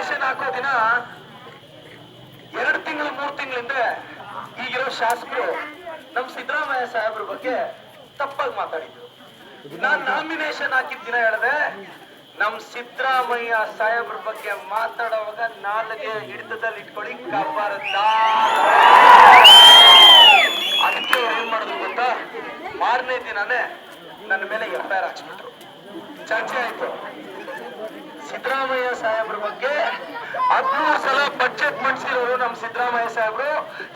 Nomination ಹಾಕೋ ದಿನ ಎರಡು ತಿಂಗಳು, ಮೂರು ತಿಂಗಳಿಂದ ಈಗಿರೋ ಶಾಸಕರು ನಮ್ ಸಿದ್ದರಾಮಯ್ಯ ಸಾಹೇಬ್ರ ಬಗ್ಗೆ ತಪ್ಪಾಗಿ ಮಾತಾಡಿದ್ರು. ನಾನ್ ನಾಮಿನೇಷನ್ ಹಾಕಿದ ದಿನ ಹೇಳದೆ, ನಮ್ ಸಿದ್ದರಾಮಯ್ಯ ಸಾಹೇಬ್ರ ಬಗ್ಗೆ ಮಾತಾಡುವಾಗ ನಾಲ್ಗೆ ಹಿಡಿತದಲ್ಲಿ ಇಟ್ಕೊಳ್ಳಿ ಕಾಪಾರಲ್ಲ ಅದಕ್ಕೆ ಏನ್ ಮಾಡಿದ್ರು ಗೊತ್ತಾ? ಮಾರನೇ ದಿನಾನೇ ನನ್ನ ಮೇಲೆ ಎಫ್ ಐ ಆರ್ ಹಾಕ್ಸ್ಬಿಟ್ರು. ಚರ್ಚೆ ಆಯ್ತು. ಸಿದ್ದರಾಮಯ್ಯ ಸಾಹೇಬ್ರ ಬಗ್ಗೆ ಹದಿಮೂರು ಸಲ ಬಜೆಟ್ ಮಂಡಿಸಿರೋರು ನಮ್ಮ ಸಿದ್ದರಾಮಯ್ಯ ಸಾಹೇಬ್ರು.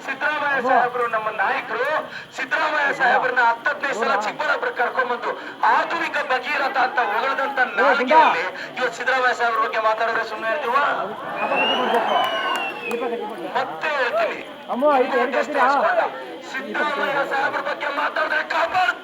ಸಿದ್ದರಾಮಯ್ಯ ಸಾಹೇಬ್ರು ನಮ್ಮ ನಾಯಕರು. ಸಿದ್ದರಾಮಯ್ಯ ಸಾಹೇಬ್ರನ್ನ ಹತ್ತದೈದು ಸಲ ಚಿಕ್ಕಬಳ್ಳಾಪುರ ಕರ್ಕೊಂಡ್ಬಂದು ಆಧುನಿಕ ಭಗೀರಥ ಅಂತ ಹೊಗಳದಂತ ನಾಲ್ಕಿನಲ್ಲಿ ಇವತ್ತು ಸಿದ್ದರಾಮಯ್ಯ ಸಾಹೇಬ್ರ ಬಗ್ಗೆ ಮಾತಾಡಿದ್ರೆ ಸುಮ್ಮನೆ ಇರ್ತೀವ? ಮತ್ತೆ ಹೇಳ್ತೀನಿ? ಸಿದ್ದರಾಮಯ್ಯ ಸಾಹೇಬ್ರ ಬಗ್ಗೆ ಮಾತಾಡಿದ್ರೆ ಕಾಪಾಡ್ತಾ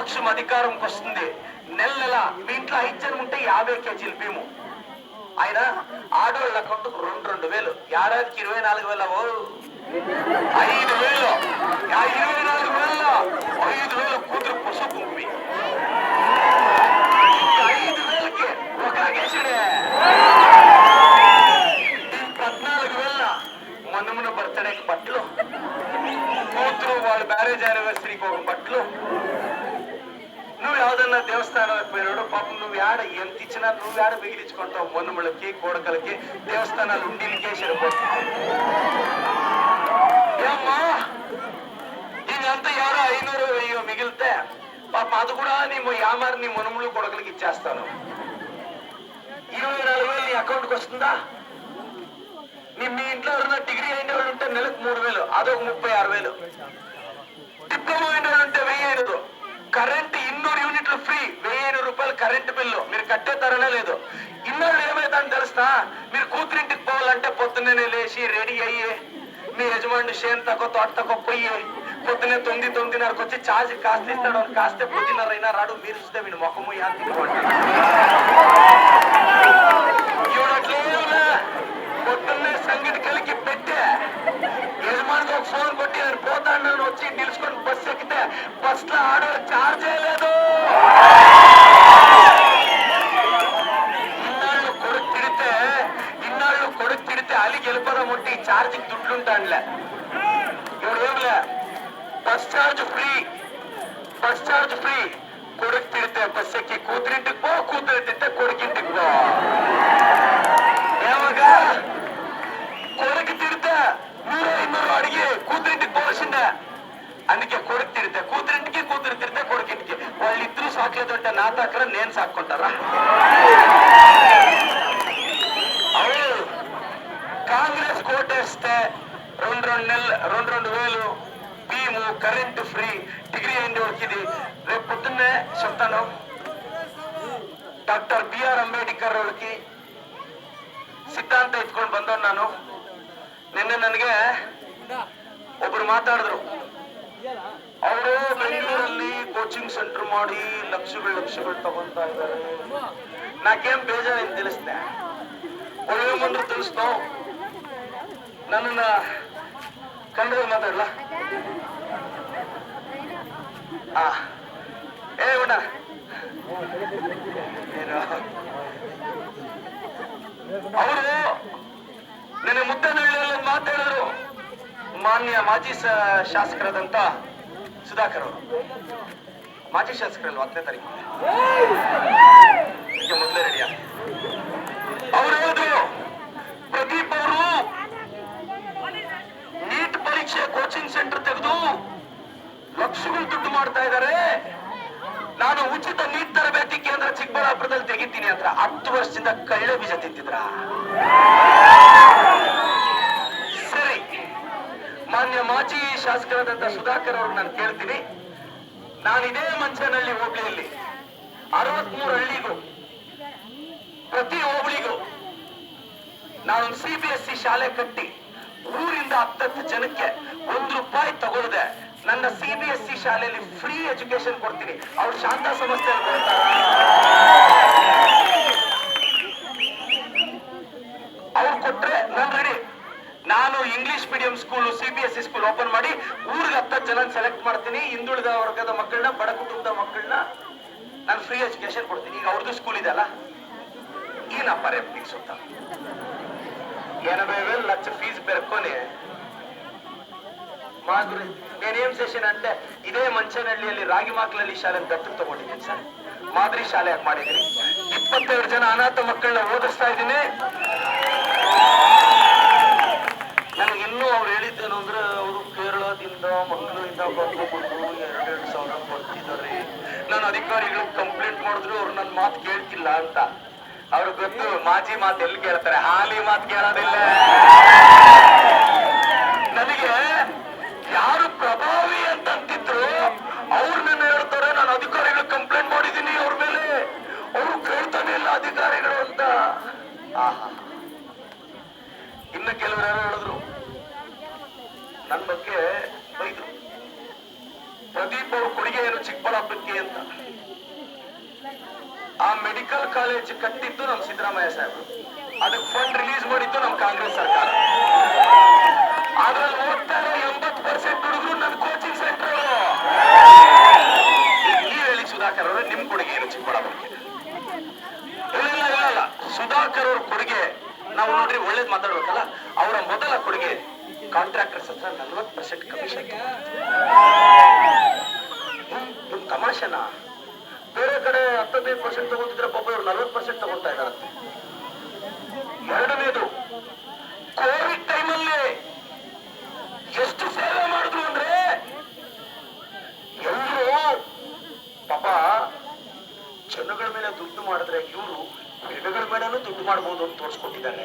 కాంగ్రెస్ పక్షం అధికారంకి వస్తుంది. నెల నెల మీ ఇంట్లో ఐచ్చని ఉంటే యాభై కేజీలు భీము. ఆయన ఆడవాళ్ళ అకౌంట్ రెండు రెండు వేలు. ఏడాదికి ఇరవై నాలుగు వేల ఓ? ఐదు వేలు. ఇరవై నాలుగు వేల ఐదు వేలు కూతురు పసుపు ఐదు వేలకి ఒక కేసుడే పద్నాలుగు వేల. మొన్న బర్త్డేకి బట్టలు. కూతురు వాళ్ళ మ్యారేజ్ యానివర్సరీకి ఒక బట్టలు. నువ్వు యావదన్నా దేవస్థానాలకు పోయినాడు పాపం నువ్వు ఆడ ఎంత ఇచ్చినా నువ్వు ఆడ మిగిలించుకుంటావు మొన్నుములకి కోడకలకి దేవస్థానాలు ఉండికే సరిపోతుంది ఏమ్మా? దీనంతా ఎవరో ఐనూరు వెయ్యో మిగిలితే పాపం అది కూడా నీ యామారి నీ మొనుములు కొడకలకి ఇచ్చేస్తాను. ఇరవై నాలుగు వేలు నీ అకౌంట్కి వస్తుందా? నీ మీ ఇంట్లో ఉన్న డిగ్రీ అయిన వాళ్ళు ఉంటే నెలకు మూడు వేలు అదొక ముప్పై ఆరు వేలు. డిప్లొమా అయిన వాళ్ళు ఉంటే వెయ్యి ఐదు కరెంట్ ఇన్నూరు యూనిట్లు ఫ్రీ. వెయ్యి రూపాయలు కరెంట్ బిల్లు. మీరు కట్టే తరనే లేదు. ఇన్నోళ్ళు ఏమైందని తెలుస్తా మీరు కూతురింటికి పోవాలంటే పొద్దున్నే లేచి రెడీ అయ్యి. మీ యజమాని షేన్ తక్కువ తోట తక్కువ పోయి. పొద్దునే తొమ్మిది తొమ్మిదిన్నరకు వచ్చి చార్జ్ కాస్త ఇస్తాడు కాస్తే పొద్దున్నర అయినా రాడు. మీరు చూస్తే వీడు ముఖము యాంత్రికమంటాడు నేను పోతాను నన్ను వచ్చి నిలుచుకొని బస్ ఎక్కితే బస్ లో ఆడో చార్జ్ చేయలేదు ఇన్నాళ్ళు కొడుకు తిడితే ఇన్నాళ్ళు కొడుకు తిడితే అలిగి వెళ్ళిపోదాం ఉంటే ఈ ఛార్జింగ్ దుడ్లుంటానులే ఇప్పుడు ఏంలే bus charge free bus charge free కొడుకు తిడితే బస్ ఎక్కి కూతురింటికి పో కూతురు అందుకే కొడుకు తిడితే కూతురింటికి కూతురు తిడితే కొడుకింటికి వాళ్ళిద్దరూ సాకలేదు అంటే నా దగ్గర నేను సాక్కుంటారా అవును కాంగ్రెస్ కోటేస్తే రెండు రెండు నెలలు రెండు రెండు వేలు భీము కరెంటు ఫ్రీ డిగ్రీ అయింది ఇది రేపు పొద్దున్నే చెప్తాను ಡಾಕ್ಟರ್ ಬಿ ಆರ್ ಅಂಬೇಡ್ಕರ್ ಅವ್ರಿಗೆ ಸಿದ್ಧಾಂತ ಇಟ್ಕೊಂಡು ಬಂದವ್ ನಾನು ನಿನ್ನೆ ನನಗೆ ಒಬ್ರು ಮಾತಾಡಿದ್ರು ಅವರು ಬೆಂಗಳೂರಲ್ಲಿ ಕೋಚಿಂಗ್ ಸೆಂಟರ್ ಮಾಡಿ ಲಕ್ಷಗಳು ಲಕ್ಷಗಳು ತಗೊಂತಾ ಇದ್ದಾರೆ. ನಾಕೇನ್ ಬೇಜಾರೇನು ತಿಳಿಸ್ದೆ? ಒಳ್ಳೆ ಮುಂದೆ ತಿಳಿಸ್ತು ನನ್ನನ್ನ ಕನ್ನಡ ಮಾತಾಡಲ್ಲ ಆ. ಏ ಏನು. ಅವರು ನಿನ್ನ ಮುದ್ದೆ ನಳ್ಳಿ ಮಾತು ಹೇಳಿದ್ರು ಮಾನ್ಯ ಮಾಜಿ ಶಾಸಕರಾದಂತ ಸುಧಾಕರ್ ಅವರು. ಮಾಜಿ ಶಾಸಕರಲ್ವ? ಹತ್ತನೇ ತಾರೀಕು. ಮೊದಲೇ ರೆಡಿಯ ಅವರು ಹೇಳಿದ್ರು ಪ್ರದೀಪ್ ಅವರು ನೀಟ್ ಪರೀಕ್ಷೆ ಕೋಚಿಂಗ್ ಸೆಂಟರ್ ತೆಗೆದು ಲಕ್ಷಗಳು ದುಡ್ಡು ಮಾಡ್ತಾ ಇದ್ದಾರೆ ನಾನು ಉಚಿತ ನೀಟ್ ತರಬೇತಿ ಕೇಂದ್ರ ಚಿಕ್ಕಬಳ್ಳಾಪುರದಲ್ಲಿ ತೆಗಿತೀನಿ ಅಂತ ಹತ್ತು ವರ್ಷದಿಂದ ಕಳ್ಳೆ ಬೀಜ ತಿಂತಿದ್ರ ಸರಿ ಮಾನ್ಯ ಮಾಜಿ ಶಾಸಕರಾದಂತ ಸುಧಾಕರ್ ಅವ್ರು ನಾನು ಕೇಳ್ತೀನಿ. ನಾನು ಮಂಚನಹಳ್ಳಿ ಹೋಬಳಿಯಲ್ಲಿ. ಅರವತ್ಮೂರು ಹಳ್ಳಿಗೂ, ಪ್ರತಿ ಹೋಬಳಿಗೂ ನಾನು ಸಿ ಬಿ ಎಸ್ ಸಿ ಶಾಲೆ ಕಟ್ಟಿ ಊರಿಂದ ಹತ್ತತ್ತು ಜನಕ್ಕೆ ಒಂದು ರೂಪಾಯಿ ತಗೊಳ್ದೆ. ನನ್ನ ಸಿ ಬಿ ಎಸ್ ಸಿ ಶಾಲೆಯಲ್ಲಿ ಫ್ರೀ ಎಜುಕೇಶನ್ ಕೊಡ್ತೀನಿ. ಅವ್ರು ಶಾಂತ ಸಂಸ್ಥೆ ಅವ್ರು ಕೊಟ್ರೆ ನಾನು ರೆಡಿ ನಾನು English medium school C B S C school open ಮಾಡಿ ಊರಿಗೆ ಹತ್ತತ್ತು ಜನ ಸೆಲೆಕ್ಟ್ ಮಾಡ್ತೀನಿ ಹಿಂದುಳಿದ ವರ್ಗದ ಮಕ್ಕಳನ್ನ ಬಡ ಕುಟುಂಬದ ಮಕ್ಕಳನ್ನ ನಾನು ಫ್ರೀ ಎಜುಕೇಶನ್ ಕೊಡ್ತೀನಿ ಈಗ ಅವ್ರದ್ದು ಸ್ಕೂಲ್ ಇದೆಯಲ್ಲ ಏನಪ್ಪ ರೆಪ್ಟಿಗೆ ಸುತ್ತ ఎనభై వేలు లక్ష ఫీజు పెరుక్కొని మా గురించి నేనేం చేశాను అంటే ಇದೇ ಮಂಚನಹಳ್ಳಿಯಲ್ಲಿ ರಾಗಿ ಮಾಕ್ಲಲ್ಲಿ ಶಾಲೆ ದತ್ತು ತಗೊಂಡಿದ್ದೀನಿ ಸರ್ ಮಾದರಿ ಶಾಲೆ ಮಾಡಿದ್ದೀನಿ ಇಪ್ಪತ್ತೆರಡು ಜನ ಅನಾಥ ಮಕ್ಕಳನ್ನ ಓದಿಸ್ತಾ ಇದ್ದೀನಿ ನನಗೆ ಇನ್ನೂ ಅವ್ರು ಹೇಳಿದ್ದೇನು ಅಂದ್ರೆ ಅವರು ಕೇರಳದಿಂದ, ಮಂಗಳೂರಿಂದ ಬಂದು ಎರಡೆರಡು ಸಾವಿರ ಬರ್ತಿದ್ದಾರೆ ನಾನು ಅಧಿಕಾರಿಗಳು ಕಂಪ್ಲೇಂಟ್ ಮಾಡಿದ್ರು, ಅವ್ರು ನನ್ನ ಮಾತು ಕೇಳ್ತಿಲ್ಲ ಅಂತ. ಅವ್ರಿಗೆ ಗೊತ್ತು, ಮಾಜಿ ಮಾತು ಎಲ್ಲಿ ಕೇಳ್ತಾರೆ? ಹಾಲಿ ಮಾತು ಕೇಳೋದಿಲ್ಲ. ನನಗೆ ಯಾರು ಪ್ರಭಾವಿ ಅಂತ ಅಂತಿದ್ರು ಅವ್ರು ನನ್ನ ಹೇಳ್ತಾರೆ, ನಾನು ಅಧಿಕಾರಿಗಳು ಕಂಪ್ಲೇಂಟ್ ಮಾಡಿದ್ದೀನಿ ಅವ್ರ ಮೇಲೆ. ಅವ್ರು ಕೇಳ್ತಾನೆ ಇಲ್ಲ ಅಧಿಕಾರಿಗಳು ಅಂತ. ಇನ್ನು ಕೆಲವರು ಯಾರು ಹೇಳಿದ್ರು ನನ್ನ ಬಗ್ಗೆ ಬೈದ್ರು. ಪ್ರದೀಪ್ ಅವ್ರ ಕೊಡುಗೆ ಏನು ಚಿಕ್ಕಬಳ್ಳಾಪುರಕ್ಕೆ ಅಂತ. ಆ ಮೆಡಿಕಲ್ ಕಾಲೇಜ್ ಕಟ್ಟಿದ್ದು ನಮ್ ಸಿದ್ದರಾಮಯ್ಯ ಸಾಹೇಬರು ಅದಕ್ಕೆ ಫಂಡ್ ರಿಲೀಸ್ ಮಾಡಿದ್ದು ನಮ್ ಕಾಂಗ್ರೆಸ್ ಸರ್ಕಾರ. ಅದ್ರಲ್ಲಿ ಓದ್ತಾ ಇರೋ ಎಂಬತ್ತು ಪರ್ಸೆಂಟ್ ಹುಡುಗರು ನನ್ನ ಕೋಚಿಂಗ್ ಸೆಂಟರ್ ನೀವ್ ಹೇಳಿ ಸುಧಾಕರ್ ಅವರೇ, ನಿಮ್ ಕೊಡುಗೆ ಏನು ಚಿಕ್ಕಬಳ್ಳಾಪುರಕ್ಕೆ? ಇಲ್ಲ ಸುಧಾಕರ್ ಅವ್ರ ಕೊಡುಗೆ, ನಾವು ನೋಡ್ರಿ ಒಳ್ಳೇದ್ ಮಾತಾಡ್ಬೇಕಲ್ಲ, ಅವರ ಮೊದಲ ಕೊಡುಗೆ ಕಾಂಟ್ರಾಕ್ಟರ್ಸ್ ಹತ್ರ ನಲ್ವತ್ತು ಪರ್ಸೆಂಟ್ ಕಮಿಷನ್ ನಿಮ್ ತಮಾಷೆನಾ? ಬೇರೆ ಕಡೆ ಹತ್ತದೈದು ಪರ್ಸೆಂಟ್ ತಗೊಂಡಿದ್ರೆ ಪಾಪ ಇವ್ರು ನಲ್ವತ್ತು ಪರ್ಸೆಂಟ್ ತಗೊಳ್ತಾ ಇದ್ದಾರಂತೆ ಎರಡನೇದು, ಕೋವಿಡ್ ಟೈಮಲ್ಲಿ ಎಷ್ಟು ಸೇವೆ ಮಾಡಿದ್ರು ಅಂದ್ರೆ ಎಲ್ಲರೂ ಪಾಪ ಜನಗಳ ಮೇಲೆ ದುಡ್ಡು ಮಾಡಿದ್ರೆ ಇವರು ಗಿಡಗಳ ಮೇಲೂ ದುಡ್ಡು ಮಾಡಬಹುದು ಅಂತ ತೋರಿಸ್ಕೊಟ್ಟಿದ್ದಾರೆ.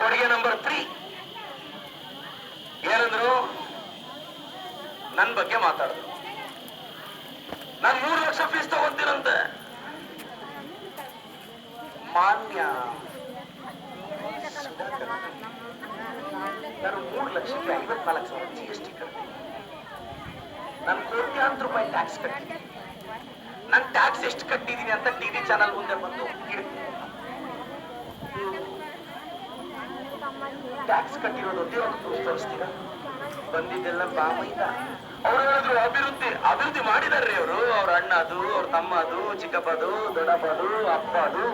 ಕೊಡುಗೆ ನಂಬರ್ ತ್ರೀ ಏನಂದ್ರು ನನ್ನ ಬಗ್ಗೆ ಮಾತಾಡಿದ್ರು ನಾನು ಮೂರು ಲಕ್ಷ ಫೀಸ್ ತಗೊಂತೀನಂತೆ. ಮಾನ್ಯ. ನಾನು ಮೂರು ಲಕ್ಷಕ್ಕೆ ಐವತ್ನಾಲ್ಕು ಸಾವಿರ ಜಿ ಎಸ್ ಟಿ ಕಟ್ತೀನಿ. ನಾನು ಕೋಟ್ಯಾಂತರ ರೂಪಾಯಿ ಟ್ಯಾಕ್ಸ್ ಕಟ್ಟಿದ್ದೀನಿ ನಾನು ಟ್ಯಾಕ್ಸ್ ಎಷ್ಟು ಕಟ್ಟಿದ್ದೀನಿ ಅಂತ ಟಿವಿ ಚಾನಲ್ ಮುಂದೆ ಬಂದು ಟ್ಯಾಕ್ಸ್ ಕಟ್ಟಿರೋದು ಉದ್ಯೋಗ ತೋರಿಸ್ತೀರಾ ಬಂದಿದ್ದೆಲ್ಲ ಬಾಮೈದ ಅವ್ರು ಹೇಳಿದ್ರು ಅಭಿವೃದ್ಧಿ ಅಭಿವೃದ್ಧಿ ಮಾಡಿದಾರ್ರಿ ಅವರು. ಅವ್ರ ಅಣ್ಣದು, ಅವ್ರ ತಮ್ಮದು, ಚಿಕ್ಕಪ್ಪದು, ದೊಡ್ಡಪ್ಪದು, ಅಪ್ಪದು.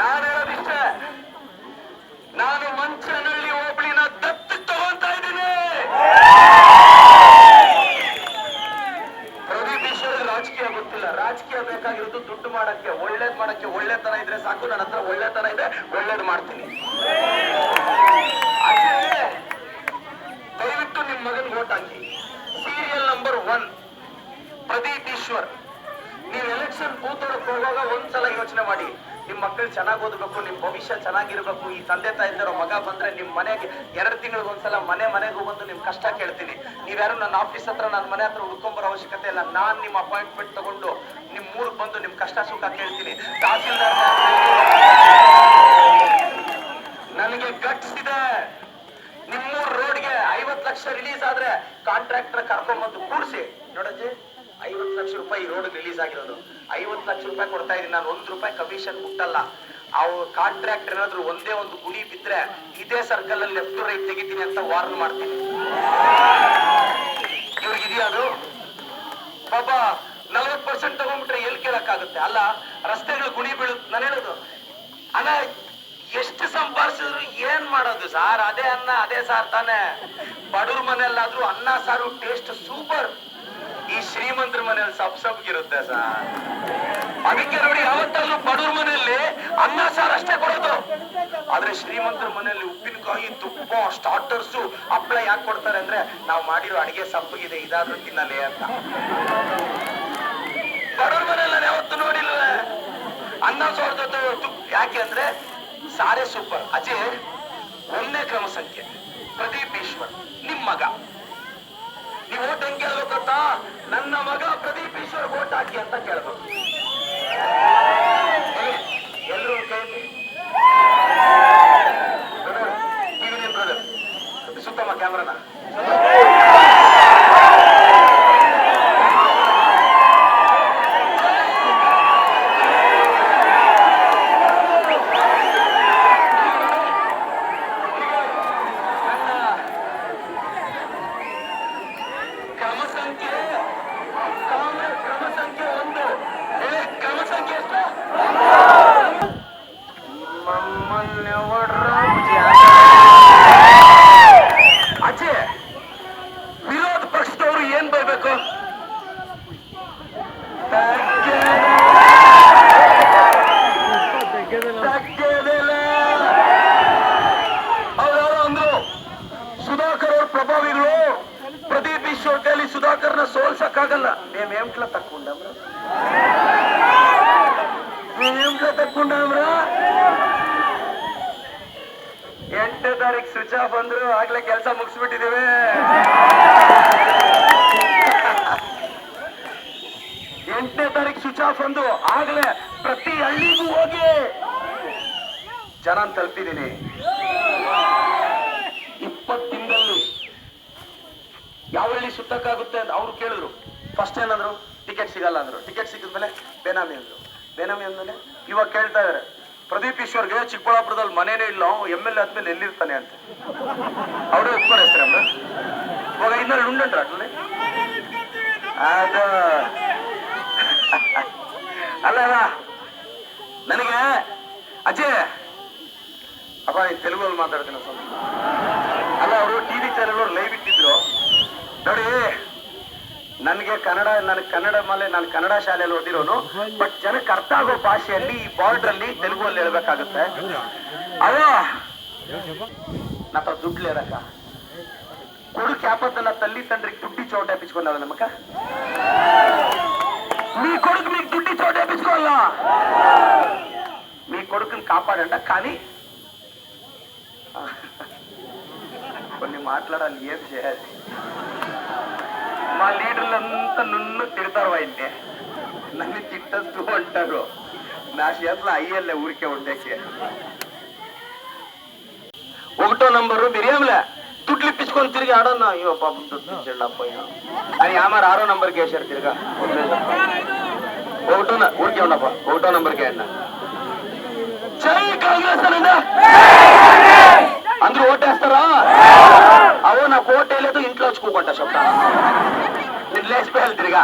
ನಾನು ಹೇಳೋದಿಷ್ಟ ನಾನು ಮಂಚನಹಳ್ಳಿ ಹೋಬಳಿನ ದತ್ತು ತಗೊಂತಾ ಇದ್ದೀನಿ. ಪ್ರದೀಪ್ ಈಶ್ವರ್ ರಾಜಕೀಯ ಗೊತ್ತಿಲ್ಲ. ರಾಜಕೀಯ ಬೇಕಾಗಿರೋದು ದುಡ್ಡು ಮಾಡಕ್ಕೆ, ಒಳ್ಳೇದ್ ಮಾಡಕ್ಕೆ ಒಳ್ಳೆತನ ಇದ್ರೆ ಸಾಕು. ನನ್ನ ಹತ್ರ ಒಳ್ಳೆತನ ಇದೆ, ಒಳ್ಳೇದ್ ಮಾಡ್ತೀನಿ. ಅದೇ ದಯವಿಟ್ಟು ನಿಮ್ಮ ಮಗನ್ ವೋಟ್ ಹಾಕಿ. Serial number one Pradeep Eshwar. ನೀವು ಎಲೆಕ್ಷನ್ ಒಳಗೆ ಹೋಗುವಾಗ ಒಂದ್ಸಲ ಯೋಚನೆ ಮಾಡಿ. ನಿಮ್ಮ ಮಕ್ಕಳು ಚೆನ್ನಾಗಿ ಓದಬೇಕು ನಿಮ್ಮ ಭವಿಷ್ಯ ಚೆನ್ನಾಗಿರ್ಬೇಕು. ಈ ತಂದೆ ತಾಯಿ ಇದ್ದಾರೋ ಮಗ ಬಂದ್ರೆ ನಿಮ್ಮ ಮನೆಗೆ ಎರಡು ತಿಂಗಳಿಗೆ ಒಂದ್ಸಲ ಮನೆ ಮನೆಗೂ ಬಂದು ನಿಮ್ ಕಷ್ಟ ಕೇಳ್ತೀನಿ. ನೀವ್ಯಾರು ನನ್ನ ಆಫೀಸ್ ಹತ್ರ, ನನ್ನ ಮನೆ ಹತ್ರ ಹುಡ್ಕೊಂಬರೋ ಅವಶ್ಯಕತೆ ಇಲ್ಲ. ನಾನು ನಿಮ್ಮ ಅಪಾಯಿಂಟ್ಮೆಂಟ್ ತಗೊಂಡು ನಿಮ್ಮ ಊರಿಗೆ ಬಂದು ನಿಮ್ಮ ಕಷ್ಟ ಸುಖ ಕೇಳ್ತೀನಿ. ತಹಸೀಲ್ದಾರ್ ಲಕ್ಷ ರಿಲೀಸ್ ಆದ್ರೆ ಕಾಂಟ್ರಾಕ್ಟರ್ ಕರ್ಕೊಂಡ್ಬಂದು ಕೂಡಿಸಿ ನೋಡಜ್ಜಿ, ಐವತ್ತು ಲಕ್ಷ ರೂಪಾಯಿ ರೋಡ್ ರಿಲೀಸ್ ಆಗಿರೋದು. ಐವತ್ ಲಕ್ಷ ರೂಪಾಯಿ ಕೊಡ್ತಾ ಇದೀನಿ ನಾನು ಒಂದ್ ರೂಪಾಯಿ ಕಮಿಷನ್ ಮುಟ್ಟಲ್ಲ. ಅವ್ ಕಾಂಟ್ರಾಕ್ಟರ್ ಏನಾದ್ರು ಒಂದೇ ಒಂದು ಗುಡಿ ಬಿದ್ರೆ ಇದೇ ಸರ್ಕಲ್ ಅಲ್ಲಿ ಲೆಫ್ಟ್ ರೈಟ್ ತೆಗಿತೀನಿ ಅಂತ ವಾರ್ನ್ ಮಾಡ್ತೀನಿ. ಇವ್ರಿಗೆ ಇದೆಯಾ ಅದು? ಬಾಬಾ ನಲ್ವತ್ ಪರ್ಸೆಂಟ್ ತಗೊಂಡ್ಬಿಟ್ರೆ ಎಲ್ಲಿ ಕೇಳಕ್ಕಾಗುತ್ತೆ? ಅಲ್ಲ, ರಸ್ತೆಗಳು ಗುಣಿ ಬೀಳುತ್ತೆ. ನಾನು ಹೇಳೋದು ಅಣ್ಣ ಎಷ್ಟು ಸಂಪಾದಿಸಿದ್ರು ಏನ್ ಮಾಡೋದು? ಸಾರ್ ಅದೇ ಅನ್ನ, ಅದೇ ಸಾರ್ ತಾನೆ. ಬಡವ್ರ ಮನೆಯಲ್ಲಾದ್ರೂ ಅನ್ನ, ಸಾರು ಟೇಸ್ಟ್ ಸೂಪರ್ ಈ ಶ್ರೀಮಂತರ ಮನೆಯಲ್ಲಿ ಸಬ್ ಸಬ್ಗಿರುತ್ತೆ ಸಾರ್. ಅದಕ್ಕೆ ನೋಡಿ ಯಾವತ್ತಾದ್ರೂ ಬಡವ್ರ ಮನೆಯಲ್ಲಿ ಅನ್ನ, ಸಾರ್ ಅಷ್ಟೇ ಕೊಡೋದು. ಆದ್ರೆ ಶ್ರೀಮಂತರ ಮನೆಯಲ್ಲಿ ಉಪ್ಪಿನಕಾಯಿ, ತುಪ್ಪ ಸ್ಟಾರ್ಟರ್ಸ್ ಹಪ್ಪಳ ಯಾಕೆ ಕೊಡ್ತಾರೆ ಅಂದ್ರೆ ನಾವು ಮಾಡಿರೋ ಅಡಿಗೆ ಸಪ್ಪಗಿದೆ, ಇದಾದ್ರೂ ತಿನ್ನಲೇ ಅಂತ. ಬಡವ್ರ ಮನೆಯಲ್ಲಿ ಯಾವತ್ತು ನೋಡಿಲ್ಲ ಅನ್ನ, ಸಾರ್ ಜೊತೆ ಯಾಕೆ ಅಂದ್ರೆ ಸಾರೆ ಸೂಪರ್. ಅಜಯ್ ಒಂದನೇ ಕ್ರಮ ಸಂಖ್ಯೆ. ಪ್ರದೀಪ್ ಈಶ್ವರ್, ನಿಮ್ ಮಗ. ನೀವು ಓಟ್ ಹೆಂಗೆ ಗೊತ್ತಾ ನನ್ನ ಮಗ ಪ್ರದೀಪ್ ಈಶ್ವರ್ ಓಟ್ ಹಾಕಿ ಅಂತ ಕೇಳ್ಬೇಕು ಎಲ್ಲರೂ ಕೇಳಿ ಬ್ರದರ್ ಸುತ್ತಮ್ಮ ಕ್ಯಾಮ್ರಾ ತಗ್ಗೇದಿಲ್ಲ. ಅವ್ರ್ಯಾರೋ ಅಂದ್ರು ಸುಧಾಕರ್ ಅವ್ರ ಪ್ರಭಾವಿಗಳು ಪ್ರದೀಪ್ ಈಶ್ವರ್ ಕೈಲಿ ಸುಧಾಕರ್ನ ಸೋಲ್ಸಕ್ಕಾಗಲ್ಲ ಮೇಮೇಂಟ್ಲ ತಕ್ಕೊಂಡವ್ರ ಮೇಮೇಂಟ್ಲ ತಕ್ಕೊಂಡವ್ರ ಎಂಟನೇ ತಾರೀಕು ಸ್ವಿಚ್ ಆಫ್ ಅಂದ್ರು ಆಗ್ಲೇ ಕೆಲಸ ಮುಗಿಸ್ಬಿಟ್ಟಿದ್ದೇವೆ ಎಂಟನೇ ತಾರೀಕು ಸ್ವಿಚ್ ಆಫ್ ಅಂದು ಆಗ್ಲೇ ಪ್ರತಿ ಹಳ್ಳಿಗೂ ಹೋಗಿ. ಜನ ತಲುಪಿದ್ದೀನಿ. ಇಪ್ಪತ್ತು ದಿನದಲ್ಲಿ ಯಾವ ಹಳ್ಳಿ ಸುತ್ತಕ್ಕಾಗುತ್ತೆ ಅಂತ ಅವ್ರು ಕೇಳಿದ್ರು. ಫಸ್ಟ್ ಏನಂದ್ರು ಟಿಕೆಟ್ ಸಿಗಲ್ಲ ಅಂದ್ರು. ಟಿಕೆಟ್ ಸಿಕ್ಕಿದ್ಮೇಲೆ ಬೇನಾಮಿ ಅಂದ್ರು. ಬೇನಾಮಿ ಅಂದ್ಮೇಲೆ ಇವಾಗ ಕೇಳ್ತಾ ಇದಾರೆ, ಪ್ರದೀಪ್ ಈಶ್ವರ್ಗೆ ಚಿಕ್ಕಬಳ್ಳಾಪುರದಲ್ಲಿ ಮನೇನೇ ಇಲ್ಲ. ಎಂ ಎಲ್ ಎ ಆದ್ಮೇಲೆ ಎಲ್ಲಿರ್ತಾನೆ ಅಂತ. ಅವರೇ ಒಪ್ಕೊಂಡು ಹೆಸ್ರೆ ಇವಾಗ ಇನ್ನಲ್ಲಿ ಉಂಡಂಟ್ರ ಅಟ್ಲೇ ಅದು ಅಲ್ಲ ನನಗೆ ಅಜಯ್ ಅಪ್ಪ ಈ ತೆಲುಗಲ್ಲಿ ಮಾತಾಡ್ತೀನಿ ಸ್ವಲ್ಪ. ಅಲ್ಲ, ಅವರು ಟಿವಿ ಚಾನೆಲ್ ಅವ್ರು ಲೈವ್ ಇಟ್ಟಿದ್ರು. ನೋಡಿ, ನನಗೆ ಕನ್ನಡ, ನನ್ ಕನ್ನಡ ಮೇಲೆ ನಾನು ಕನ್ನಡ ಶಾಲೆಯಲ್ಲಿ ಓದಿರೋನು, ಬಟ್ ಜನಕ್ಕೆ ಅರ್ಥ ಆಗೋ ಭಾಷೆಯಲ್ಲಿ, ಈ ಬಾರ್ಡರ್ ಅಲ್ಲಿ ತೆಲುಗುವಲ್ಲಿ ಹೇಳ್ಬೇಕಾಗುತ್ತೆ. ಅವ ನಾತ ದುಡ್ಡು ಹೇಳಕ್ಕ. ಕುಡು ಕ್ಯಾಪತ್ತನ್ನ ತಲ್ಲಿ ತಂದ್ರಿ ದುಡ್ಡಿ ಚೌಟ ಪಿಚ್ಕೊಂಡವ ನಮ್ಮಕ್ಕ. ನೀ ಕೊಡು ನೀ దుడ్డి చోట మీ కొడుకుని కాపాడంట కానీ కొన్ని మాట్లాడాలి ఏం చేయాలి? మా లీడర్లంతా నున్ను తిడతారు ఆయన్ని నన్ను తిట్టద్దు అంటారు. నా చేతిలో అయ్యల్లే ఊరికే ఉండేకి. ఒకటో నంబరు బిర్యానీలే తుట్లు ఇప్పించుకొని తిరిగి ఆడన్నా. అయ్యో పాపం దుడ్లు పోయినా అని ఆమె ఆరో నంబర్కి వేశారు తిరిగా. ఒకటో ఊరికే ఉన్నప్పా ఒకటో నంబర్కే అన్న. జై కాంగ్రెస్ అనండి అందరూ ఓటేస్తారా? అవో నాకు ఓటేయలేదు ఇంట్లో వచ్చుకోకుండా చెప్తా. నేను లేచిపోయాలి తిరిగా.